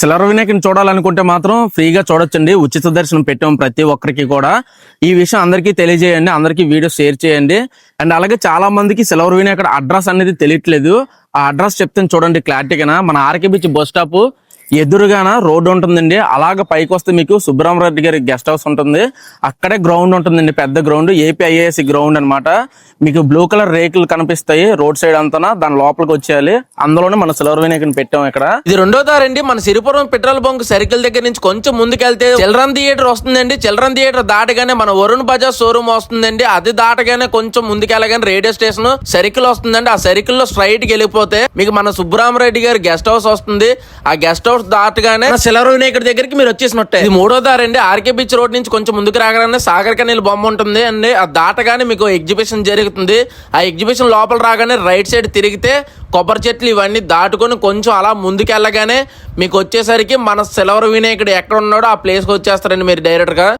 శిలర వినాయకుని చూడాలనుకుంటే మాత్రం ఫ్రీగా చూడొచ్చండి. ఉచిత దర్శనం పెట్టాం ప్రతి ఒక్కరికి కూడా. ఈ విషయం అందరికీ తెలియజేయండి. అందరికీ వీడియో షేర్ చేయండి. అండ్ అలాగే చాలా మందికి సిల్వర్ వినాయకుడు అడ్రస్ అనేది తెలియట్లేదు. ఆ అడ్రస్ చెప్తే చూడండి క్లారిటీగా మన R K beach bus stop ఎదురుగాన road ఉంటుందండి. అలాగ పైకి వస్తే మీకు సుబ్రహ్మరెడ్డి గారి గెస్ట్ హౌస్ ఉంటుంది. అక్కడే గ్రౌండ్ ఉంటుందండి పెద్ద గ్రౌండ్. ఏపీ ఐఏఎస్ గ్రౌండ్ అన్నమాట. మీకు బ్లూ కలర్ రేకులు కనిపిస్తాయి రోడ్ సైడ్ అంతా దాని లోపలికి వచ్చేయాలి. అందులోనే మన సిల్వర్ వినాయకుని పెట్టాం ఇక్కడ. ఇది రెండో దారండి మన సిరిపురం పెట్రోల్ బంక్ సర్కిల్ దగ్గర నుంచి కొంచెం ముందుకెళ్తే చిల్డ్రన్ థియేటర్ వస్తుందండి. చిల్డ్రన్ థియేటర్ దాటగానే మన వరుణ్ బజాజ్ షోరూమ్ వస్తుందండి. అది దాటగానే కొంచెం ముందుకెళ్ళగానే రేడియో స్టేషన్ సర్కిల్ వస్తుందండి. ఆ సర్కిల్లో స్ట్రైట్కి వెళ్ళిపోతే మీకు మన సుబ్బరామరెడ్డి గారి గెస్ట్ హౌస్ వస్తుంది. ఆ గెస్ట్ హౌస్ దాటగానే సిల్వర్ వినాయకుడి దగ్గరికి మీరు వచ్చేసినట్టే. ఇది మూడో దారండి. ఆర్కే బీచ్ రోడ్ నుంచి కొంచెం ముందుకు రాగానే సాగర్ కనీల్ బొమ్మ ఉంటుంది అండి. ఆ దాటగానే మీకు ఎగ్జిబిషన్ జరుగుతుంది. ఆ ఎగ్జిబిషన్ లోపల రాగానే రైట్ సైడ్ తిరిగితే కొబ్బరి చెట్లు ఇవన్నీ దాటుకొని కొంచెం అలా ముందుకెళ్ళగానే మీకు వచ్చేసరికి మన సిల్వర్ వినాయకుడు ఎక్కడ ఉన్నాడో ఆ ప్లేస్కి వచ్చేస్తారండి మీరు డైరెక్ట్గా